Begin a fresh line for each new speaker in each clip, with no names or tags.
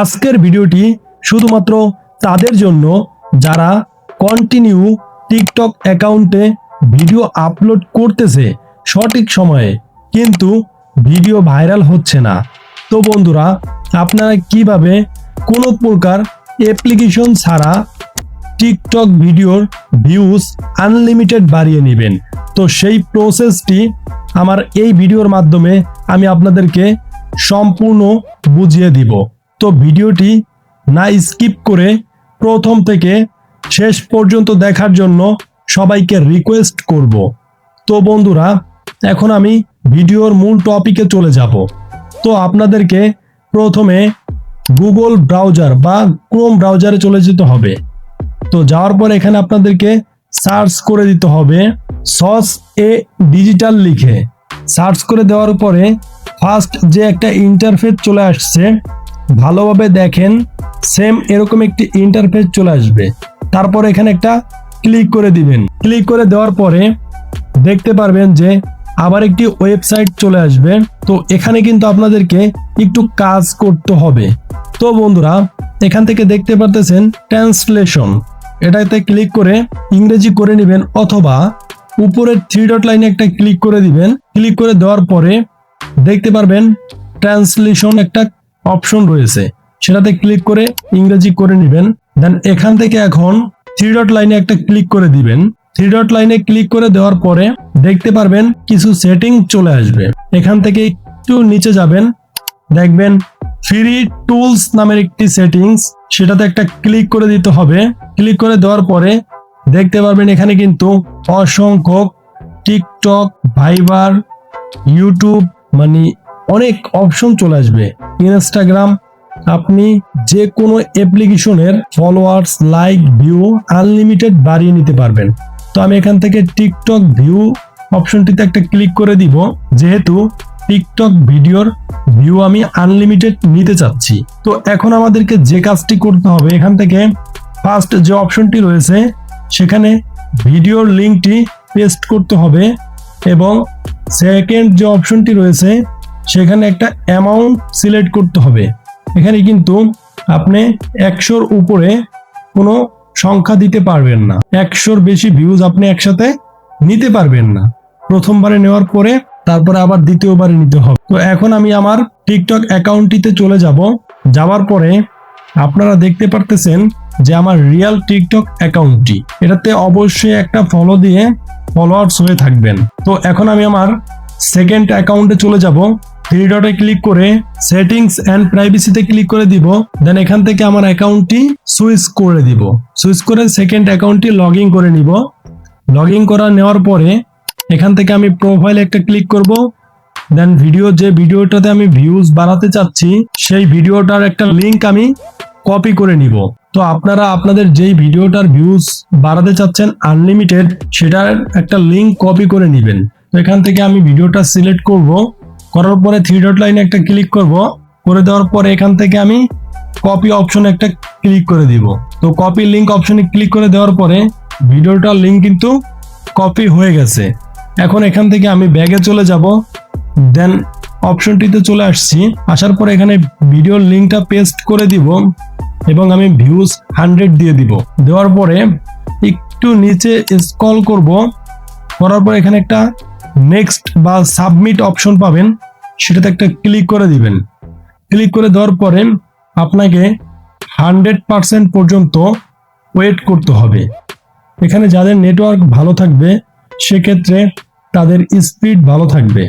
আজকের ভিডিওটি শুধুমাত্র তাদের জন্য, যারা কন্টিনিউ টিকটক অ্যাকাউন্টে ভিডিও আপলোড করতেছে সঠিক সময়ে, কিন্তু ভিডিও ভাইরাল হচ্ছে না। তো বন্ধুরা, আপনারা কীভাবে কোনো প্রকার অ্যাপ্লিকেশন ছাড়া টিকটক ভিডিওর ভিউজ আনলিমিটেড বাড়িয়ে নেবেন? তো সেই প্রসেসটি আমার এই ভিডিওর মাধ্যমে আমি আপনাদেরকে সম্পূর্ণ বুঝিয়ে দিব। তো ভিডিওটি না স্কিপ করে প্রথম থেকে শেষ পর্যন্ত দেখার জন্য সবাইকে রিকোয়েস্ট করব। তো বন্ধুরা, এখন আমি ভিডিওর মূল টপিকে চলে যাব। তো আপনাদেরকে প্রথমে গুগল ব্রাউজার বা ক্রোম ব্রাউজারে চলে যেতে হবে। তো যাওয়ার পর এখানে আপনাদেরকে সার্চ করে দিতে হবে। সস এ ডিজিটাল লিখে। সার্চ করে দেওয়ার পরে ফার্স্ট যে একটা ইন্টারফেস চলে আসছে ভালোভাবে দেখেন সেম এরকম একটি ইন্টারফেস চলে আসবে। তারপর এখানে একটা ক্লিক করে দিবেন। ক্লিক করে দেওয়ার পরে দেখতে পারবেন যে আবার একটি ওয়েবসাইট চলে আসবে। তো এখানে কিন্তু আপনাদেরকে একটু কাজ করতে হবে। তো বন্ধুরা, এখান থেকে দেখতে পারতেছেন ট্রান্সলেশন এটাতে ক্লিক করে ইংরেজি করে নেবেন অথবা উপরের থ্রি ডট লাইনে একটা ক্লিক করে দিবেন। ক্লিক করে দেওয়ার পরে দেখতে পারবেন ট্রান্সলেশন একটা অপশন রয়েছে। সেটাতে ক্লিক করে ইংরেজি করে নেবেন। দেন এখান থেকে এখন থ্রি ডট লাইনে একটা ক্লিক করে দিবেন। থ্রি ডট লাইনে ক্লিক করে দেওয়ার পরে দেখতে পারবেন কিছু সেটিং চলে আসবে। এখান থেকে একটু নিচে যাবেন। দেখবেন ফ্রি টুলস নামের একটি সেটিংস, সেটাতে একটা ক্লিক করে দিতে হবে। ক্লিক করে দেওয়ার পরে দেখতে পারবেন এখানে কিন্তু অসংখ্য টিকটক, ভাইবার, ইউটিউব মানে অনেক অপশন চলে আসবে। ইনস্টাগ্রাম আপনি যে কোনো অ্যাপ্লিকেশনের ফলোয়ার্স লাইক ভিউ আনলিমিটেড বাড়িয়ে নিতে পারবেন। তো আমি এখান থেকে টিকটক ভিউ অপশনটিতে একটা ক্লিক করে দিব। যেহেতু টিকটক ভিডিওর ভিউ আমি আনলিমিটেড নিতে চাচ্ছি। তো এখন আমাদেরকে যে কাজটি করতে হবে, এখান থেকে ফার্স্ট যে অপশনটি রয়েছে, সেখানে ভিডিওর লিঙ্কটি পেস্ট করতে হবে এবং সেকেন্ড যে অপশনটি রয়েছে সেখানে একটা অ্যামাউন্ট সিলেক্ট করতে হবে। এখানে কিন্তু আপনি একশোর উপরে কোনো সংখ্যা দিতে পারবেন না। একশোর বেশি ভিউজ আপনি একসাথে নিতে পারবেন না। প্রথমবারে নেওয়ার পরে তারপরে আবার দ্বিতীয়বারে নিতে হবে। তো এখন আমি আমার টিকটক অ্যাকাউন্টটিতে চলে যাব। যাওয়ার পরে আপনারা দেখতে পারতেছেন যে আমার রিয়াল টিকটক অ্যাকাউন্টটি এটাতে অবশ্যই একটা ফলো দিয়ে ফলোয়ার্স হয়ে থাকবেন। তো এখন আমি আমার সেকেন্ড অ্যাকাউন্টে চলে যাব। থ্রি ডটে ক্লিক করে সেটিংস অ্যান্ড প্রাইভেসিতে ক্লিক করে দিব। দেন এখান থেকে আমার অ্যাকাউন্টটি সুইচ করে দিব। সুইচ করে সেকেন্ড অ্যাকাউন্টটি লগ ইন করে নিব। লগ ইন করা নেওয়ার পরে এখান থেকে আমি প্রোফাইল একটা ক্লিক করব। দেন ভিডিও যে ভিডিওটাতে আমি ভিউজ বাড়াতে চাচ্ছি, সেই ভিডিওটার একটা লিংক আমি কপি করে নিব। তো আপনারা আপনাদের যেই ভিডিওটার ভিউজ বাড়াতে চাচ্ছেন আনলিমিটেড সেটার একটা লিংক কপি করে নেবেন। তো এখান থেকে আমি ভিডিওটা সিলেক্ট করব। করার পরে থ্রি ডট লাইনে একটা ক্লিক করব। করে দেওয়ার পরে এখান থেকে আমি কপি অপশনে একটা ক্লিক করে দিব। তো কপি লিংক অপশনে ক্লিক করে দেওয়ার পরে ভিডিওটার লিঙ্ক কিন্তু কপি হয়ে গেছে। এখন এখান থেকে আমি ব্যাগে চলে যাব। দেন অপশনটিতে চলে আসছি। আসার পরে এখানে ভিডিওর লিঙ্কটা পেস্ট করে দিব এবং আমি ভিউজ হান্ড্রেড দিয়ে দিব। দেওয়ার পরে একটু নিচে স্ক্রল করব। করার পর এখানে একটা নেক্সট বা সাবমিট অপশন পাবেন, সেটাতে একটা ক্লিক করে দিবেন। ক্লিক করে দেওয়ার পরে আপনাকে হান্ড্রেড পার্সেন্ট পর্যন্ত ওয়েট করতে হবে। এখানে যাদের নেটওয়ার্ক ভালো থাকবে, সেক্ষেত্রে তাদের স্পিড ভালো থাকবে।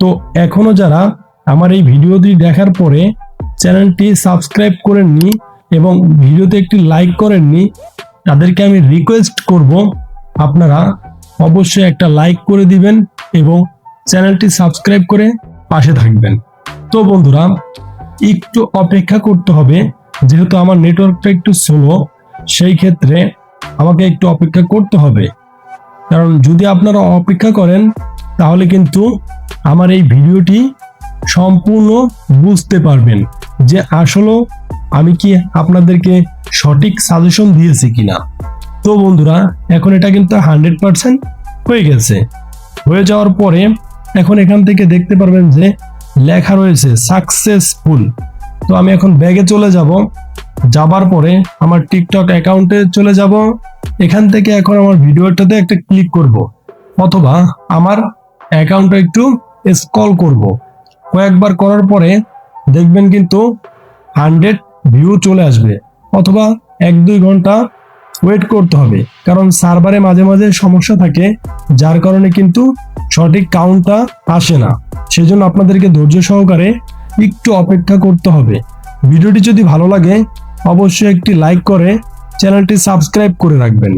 তো এখনও যারা আমার এই ভিডিওটি দেখার পরে চ্যানেলটি সাবস্ক্রাইব করেননি এবং ভিডিওতে একটি লাইক করেননি, তাদেরকে আমি রিকোয়েস্ট করব, আপনারা অবশ্যই একটা লাইক করে দিবেন। এবং চ্যানেলটি সাবস্ক্রাইব করে পাশে থাকবেন। তো বন্ধুরা, একটু অপেক্ষা করতে হবে, যেহেতু আমার নেটওয়ার্কটা একটু স্লো সেই ক্ষেত্রে আমাকে একটু অপেক্ষা করতে হবে। কারণ যদি আপনারা অপেক্ষা করেন, তাহলে কিন্তু আমার এই ভিডিওটি সম্পূর্ণ বুঝতে পারবেন যে আসলে আমি কি আপনাদেরকে সঠিক সাজেশন দিয়েছি কিনা। তো বন্ধুরা, এখন এটা কিন্তু হান্ড্রেড পার্সেন্ট হয়ে গেছে। হয়ে যাওয়ার পরে এখন এখান থেকে দেখতে পারবেন যে লেখা রয়েছে সাকসেসফুল তো আমি এখন ব্যাগে চলে যাব। যাবার পরে আমার টিকটক অ্যাকাউন্টে চলে যাব। এখান থেকে এখন আমার ভিডিওটাতে একটা ক্লিক করব। অথবা আমার অ্যাকাউন্টটা একটু স্ক্রল করব। কয়েকবার করার পরে দেখবেন কিন্তু হান্ড্রেড ভিউ চলে আসবে। অথবা এক দুই ঘণ্টা ওয়েট করতে হবে। কারণ সার্ভারে মাঝে মাঝে সমস্যা থাকে, যার কারণে কিন্তু সঠিক কাউন্টটা আসে না। সেজন্য আপনাদেরকে ধৈর্য সহকারে একটু অপেক্ষা করতে হবে। ভিডিওটি যদি ভালো লাগে, অবশ্যই একটি লাইক করে চ্যানেলটি সাবস্ক্রাইব করে রাখবেন।